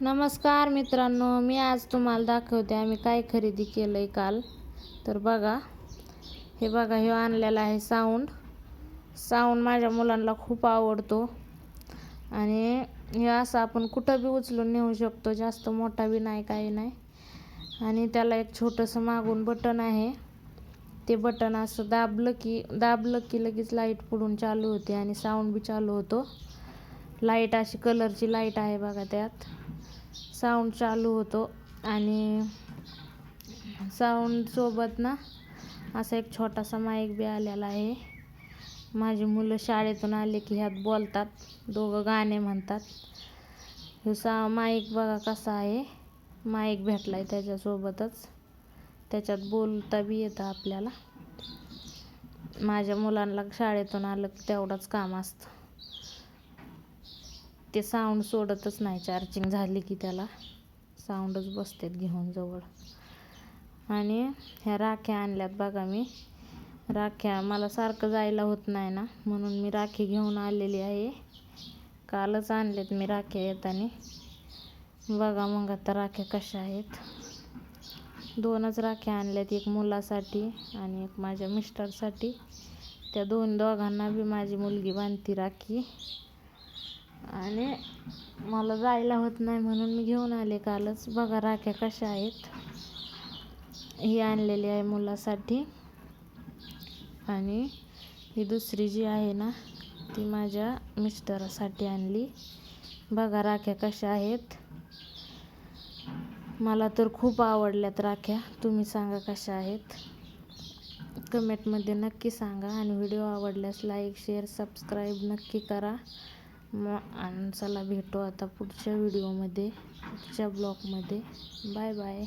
नमस्कार मित्रांनो मी आज तुम्हाला दाखवते आम्ही काय खरेदी केलं आहे काल. तर बघा हे बघा हे आणलेला आहे साऊंड. साऊंड माझ्या मुलांना खूप आवडतो. आणि हे असं आपण कुठं बी उचलून नेऊ शकतो जास्त मोठा बी नाही काही नाही. आणि त्याला एक छोटंसं मागून बटन आहे. ते बटन असं दाबलं की दाबलं की लगेच लाइट पुढून चालू होते आणि साऊंड बी चालू होतो. लाइट अशी कलरची लाइट आहे बघा त्यात. साऊंड चालू होतो. आणि साऊंडसोबत ना असा एक छोटासा माईक बी आलेला आहे. माझी मुलं शाळेतून आले की ह्यात बोलतात. दोघं गाणे म्हणतात. हे सा माईक बघा कसा आहे. माईक भेटला आहे त्याच्यासोबतच. त्याच्यात बोलता बी येतं आपल्याला. माझ्या मुलांना शाळेतून आलं की तेवढंच काम असतं. ते साऊंड सोडतच नाही. चार्जिंग झाली की त्याला साऊंडच बसतात घेऊन जवळ. आणि ह्या राख्या आणल्यात बघा मी. राख्या मला सारखं जायला होत नाही ना. म्हणून मी राखी घेऊन आलेली आहे. कालच आणलेत मी राख्या येताना. बघा मग आता राख्या कशा आहेत. दोनच राख्या आणल्यात एक मुलासाठी आणि एक माझ्या मिस्टरसाठी. त्या दोन दोघांना बी माझी मुलगी बांधती राखी. आणि मला जायला होत नाही म्हणून मी घेऊन आले कालच. बघा राख्या कशा आहेत. ही आणलेली आहे मुलासाठी. आणि ही दुसरी जी आहे ना ती माझ्या मिस्टरासाठी आणली. बघा राख्या कशा आहेत. मला तर खूप आवडल्यात राख्या. तुम्ही सांगा कशा आहेत. कमेंटमध्ये नक्की सांगा आणि व्हिडिओ आवडल्यास लाईक शेअर सबस्क्राईब नक्की करा. मग आणि चला भेटू आता पुढच्या व्हिडिओमध्ये पुढच्या ब्लॉगमध्ये बाय बाय